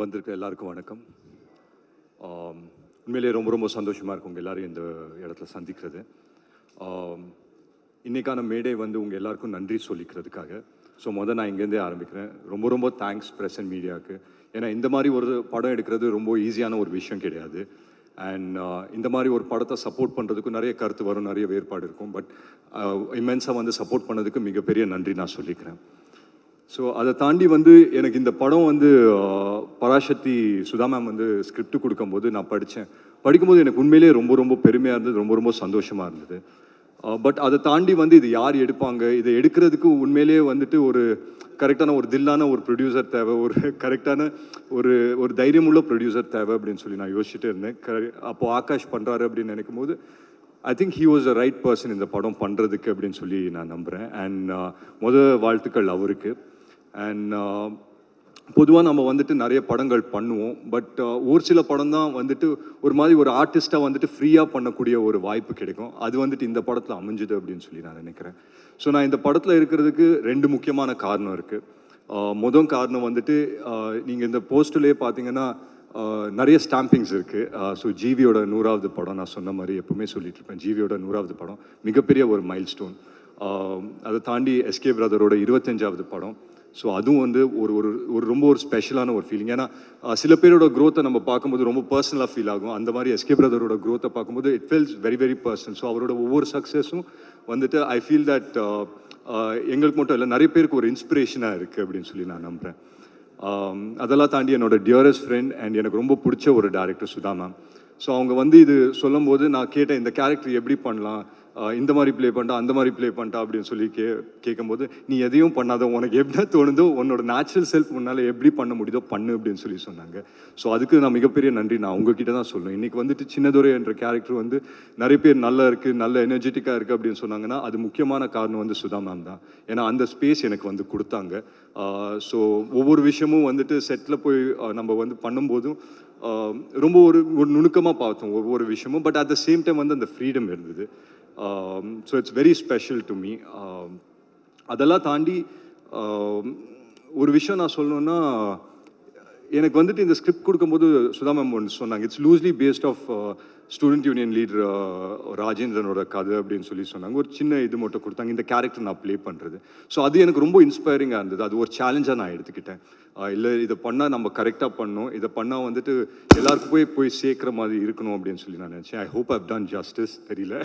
வந்திருக்க எல்லாருக்கும் வணக்கம். உண்மையிலேயே ரொம்ப ரொம்ப சந்தோஷமாக இருக்கும் உங்கள் எல்லோரும் இந்த இடத்துல சந்திக்கிறது. இன்றைக்கான மேடை வந்து உங்கள் எல்லாருக்கும் நன்றி சொல்லிக்கிறதுக்காக. ஸோ முதல் நான் இங்கேருந்தே ஆரம்பிக்கிறேன். ரொம்ப ரொம்ப தேங்க்ஸ் ப்ரெஸ் அண்ட் மீடியாவுக்கு ஏன்னா இந்த மாதிரி ஒரு படம் எடுக்கிறது ரொம்ப ஈஸியான ஒரு விஷயம் கிடையாது. அண்ட் இந்த மாதிரி ஒரு படத்தை சப்போர்ட் பண்ணுறதுக்கும் நிறைய கருத்து வரும் நிறைய வேறுபாடு இருக்கும். பட் இமென்ஸாக வந்து சப்போர்ட் பண்ணதுக்கு மிகப்பெரிய நன்றி நான் சொல்லிக்கிறேன். ஸோ அதை தாண்டி வந்து எனக்கு இந்த படம் வந்து பராசக்தி சுதா மேம் வந்து ஸ்கிரிப்ட் கொடுக்கும்போது நான் படித்தேன் படிக்கும்போது எனக்கு உண்மையிலேயே ரொம்ப ரொம்ப பெருமையாக இருந்தது. ரொம்ப ரொம்ப சந்தோஷமாக இருந்தது. பட் அதை தாண்டி வந்து இது யார் எடுப்பாங்க? இதை எடுக்கிறதுக்கு உண்மையிலேயே வந்துட்டு ஒரு கரெக்டான ஒரு தில்லான ஒரு ப்ரொடியூசர் தேவை. ஒரு கரெக்டான ஒரு ஒரு தைரியமுள்ள ப்ரொடியூசர் தேவை அப்படின்னு சொல்லி நான் யோசிச்சுட்டே இருந்தேன். அப்போது அப்போ ஆகாஷ் பண்ணுறாரு அப்படின்னு நினைக்கும் போது I think he was a right person இந்த படம் பண்ணுறதுக்கு அப்படின்னு சொல்லி நான் நம்புகிறேன் அண்ட் முத வாழ்த்துக்கள் அவருக்கு. அண்ட் பொதுவாக நம்ம வந்துட்டு நிறைய படங்கள் பண்ணுவோம். பட் uh, ஒரு சில படம் தான் வந்துட்டு ஒரு மாதிரி ஒரு ஆர்டிஸ்ட்டாக வந்துட்டு ஃப்ரீயாக பண்ணக்கூடிய ஒரு வாய்ப்பு கிடைக்கும். அது வந்துட்டு இந்த படத்தில் அமைஞ்சுது அப்படின்னு சொல்லி நான் நினைக்கிறேன். ஸோ நான் இந்த படத்தில் இருக்கிறதுக்கு ரெண்டு முக்கியமான காரணம் இருக்குது uh, முதல் காரணம் வந்துட்டு uh, நீங்கள் இந்த போஸ்ட்லேயே பார்த்தீங்கன்னா நிறைய ஸ்டாம்பிங்ஸ் இருக்குது ஸோ ஜிவியோட நூறாவது படம் நான் சொன்ன மாதிரி எப்பவுமே சொல்லிட்டு இருப்பேன். ஜிவியோட நூறாவது படம் மிகப்பெரிய ஒரு மைல் ஸ்டோன் um, அதை தாண்டி எஸ்கே பிரதரோட இருபத்தஞ்சாவது படம். ஸோ அதுவும் வந்து ஒரு ஒரு ஒரு ரொம்ப ஒரு ஸ்பெஷலான ஒரு ஃபீலிங் ஏன்னா சில பேரோட க்ரோத்தை நம்ம பார்க்கும்போது ரொம்ப பர்சனலாக ஃபீல் ஆகும். அந்த மாதிரி எஸ்கே பிரதரோட க்ரோத்தை பார்க்கும்போது it feels very very personal so அவரோட ஒவ்வொரு சக்ஸஸும் வந்துட்டு ஐ ஃபீல் தட் எங்களுக்கு மட்டும் இல்லை நிறைய பேருக்கு ஒரு இன்ஸ்பிரேஷனாக இருக்குது அப்படின்னு சொல்லி நான் நம்புகிறேன் அதெல்லாம் தாண்டி என்னோட டியரஸ்ட் ஃப்ரெண்ட் அண்ட் எனக்கு ரொம்ப பிடிச்ச ஒரு டேரக்டர் சுதா மேம் ஸோ அவங்க வந்து இது சொல்லும்போது நான் கேட்டேன் இந்த கேரக்டர் எப்படி பண்ணலாம்? இந்த மாதிரி ப்ளே பண்ணிட்டா அந்த மாதிரி ப்ளே பண்ணிட்டா அப்படின்னு சொல்லி கே கேட்கும்போது நீ எதையும் பண்ணாத உனக்கு எப்படி தோணுதோ உன்னோட நேச்சுரல் செல்ஃப் உன்னால் எப்படி பண்ண முடியுதோ பண்ணு அப்படின்னு சொல்லி சொன்னாங்க. ஸோ அதுக்கு நான் மிகப்பெரிய நன்றி. நான் உங்ககிட்ட தான் சொல்லணும் இன்றைக்கி வந்துட்டு சின்னதுரை என்ற கேரக்டர் வந்து நிறைய பேர் நல்லா இருக்குது நல்ல எனர்ஜெட்டிக்காக இருக்குது அப்படின்னு சொன்னாங்கன்னா அது முக்கியமான காரணம் வந்து சுதா மேம் தான். ஏன்னா அந்த ஸ்பேஸ் எனக்கு வந்து கொடுத்தாங்க. ஸோ ஒவ்வொரு விஷயமும் வந்துட்டு செட்டில் போய் நம்ம வந்து பண்ணும்போதும் ரொம்ப ஒரு ஒரு நுணுக்கமாக பார்த்தோம் ஒவ்வொரு விஷயமும். But at the same time வந்து அந்த ஃப்ரீடம் இருந்தது. So it's very special to me அதெல்லாம் தாண்டி um, ஒரு விஷயம் நான் சொல்லணுன்னா எனக்கு வந்துட்டு இந்த ஸ்கிரிப்ட் கொடுக்கும்போது சுதா மேம் ஒன்று சொன்னாங்க. It's loosely based off student union leader ராஜேந்திரனோட கதை அப்படின்னு சொல்லி சொன்னாங்க. ஒரு சின்ன இது மட்டும் கொடுத்தாங்க. இந்த கேரக்டர் நான் ப்ளே பண்ணுறது ஸோ அது எனக்கு ரொம்ப இன்ஸ்பைரிங்காக இருந்தது. அது ஒரு சேலஞ்சாக நான் எடுத்துக்கிட்டேன். இல்லை இதை பண்ணால் நம்ம கரெக்டாக பண்ணணும் இதை பண்ணால் வந்துட்டு எல்லாருக்கும் போய் போய் சேர்க்குற மாதிரி இருக்கணும் அப்படின்னு சொல்லி நான் நினச்சேன். I hope I've done justice தெரியல.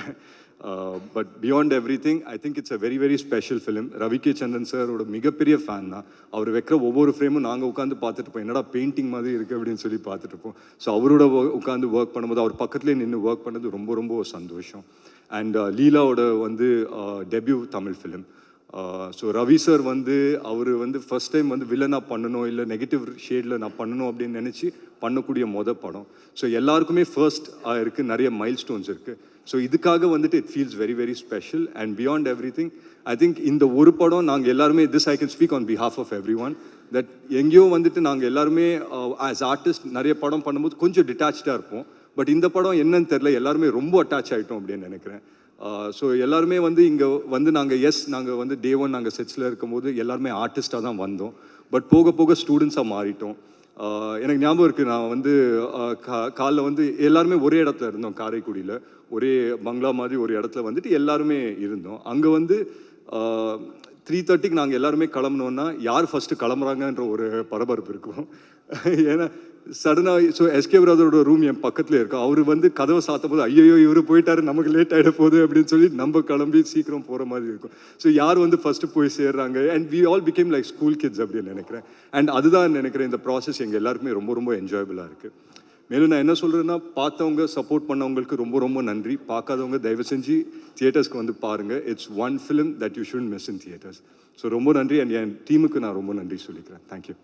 But beyond everything I think it's a very very special film Ravi K Chandran சாரோட மிகப்பெரிய ஃபேன் தான். அவர் வைக்கிற ஒவ்வொரு ஃப்ரேமும் நாங்கள் உட்காந்து பார்த்துட்டு இருப்போம். என்னடா பெயிண்டிங் மாதிரி இருக்குது அப்படின்னு சொல்லி பார்த்துட்டு இருப்போம். ஸோ அவரோட உட்காந்து ஒர்க் பண்ணும்போது அவர் பக்கத்துலேயே நின்று ஒர்க் பண்ணது ரொம்ப ரொம்ப சந்தோஷம். அண்ட் uh, லீலாவோட வந்து uh, debut Tamil film so Ravi sir வந்து அவர் வந்து ஃபர்ஸ்ட் டைம் வந்து வில்லனாக பண்ணணும் இல்லை நெகட்டிவ் ஷேடில் நான் பண்ணணும் அப்படின்னு நினச்சி பண்ணக்கூடிய மொத படம். ஸோ எல்லாருக்குமே ஃபர்ஸ்ட் இருக்குது நிறைய மைல் ஸ்டோன்ஸ் இருக்குது ஸோ இதுக்காக வந்துட்டு it feels very very special and beyond everything I think இந்த ஒரு படம் நாங்கள் எல்லாருமே this I can speak on behalf of everyone that எங்கேயோ வந்துட்டு நாங்கள் எல்லாருமே ஆஸ் ஆர்டிஸ்ட் நிறைய படம் பண்ணும்போது கொஞ்சம் டிட்டாச்சாக இருப்போம். பட் இந்த படம் என்னன்னு தெரில எல்லாருமே ரொம்ப அட்டாச் ஆகிட்டோம் அப்படின்னு நினைக்கிறேன். ஸோ எல்லாருமே வந்து இங்கே வந்து நாங்கள் எஸ் நாங்கள் வந்து டே ஒன் நாங்கள் செட்ஸில் இருக்கும்போது எல்லாருமே ஆர்டிஸ்ட்டாக தான் வந்தோம். பட் போக போக ஸ்டூடெண்ட்ஸாக மாறிட்டோம். எனக்கு ஞாபகம் இருக்குது நான் வந்து கா காலைல வந்து எல்லாருமே ஒரே இடத்துல இருந்தோம் காரைக்குடியில். ஒரே பங்களா மாதிரி ஒரு இடத்துல வந்துட்டு எல்லாருமே இருந்தோம். அங்கே வந்து த்ரீ தேர்ட்டிக்கு நாங்கள் எல்லாருமே கிளம்புனோன்னா யார் ஃபஸ்ட்டு கிளம்புறாங்கன்ற ஒரு பரபரப்பு இருக்கும். ஏன்னா சடனாக ஸோ எஸ்கே பிரதரோட ரூம் என் பக்கத்தில் இருக்கும் அவர் வந்து கதவை சாத்தும் போது ஐயோ இவர் போயிட்டாரு நமக்கு லேட் ஆகிட போகுது அப்படின்னு சொல்லி நம்ம கிளம்பி சீக்கிரம் போகிற மாதிரி இருக்கும். ஸோ யார் வந்து ஃபஸ்ட்டு போய் சேர்றாங்க? And we all become like school kids அப்படின்னு நினைக்கிறேன். அண்ட் அதுதான் நினைக்கிறேன் இந்த ப்ராசஸ் எங்கள் எல்லாருக்குமே ரொம்ப ரொம்ப என்ஜாயபிளாக இருக்குது மேலும் நான் என்ன சொல்கிறேன்னா பார்த்தவங்க சப்போர்ட் பண்ணவங்களுக்கு ரொம்ப ரொம்ப நன்றி. பார்க்காதவங்க தயவு செஞ்சு தியேட்டர்ஸ்க்கு வந்து பாருங்கள் it's one film that you should miss in theatres so ரொம்ப நன்றி. அண்ட் என் டீமுக்கு நான் ரொம்ப நன்றி சொல்லிக்கிறேன். தேங்க்யூ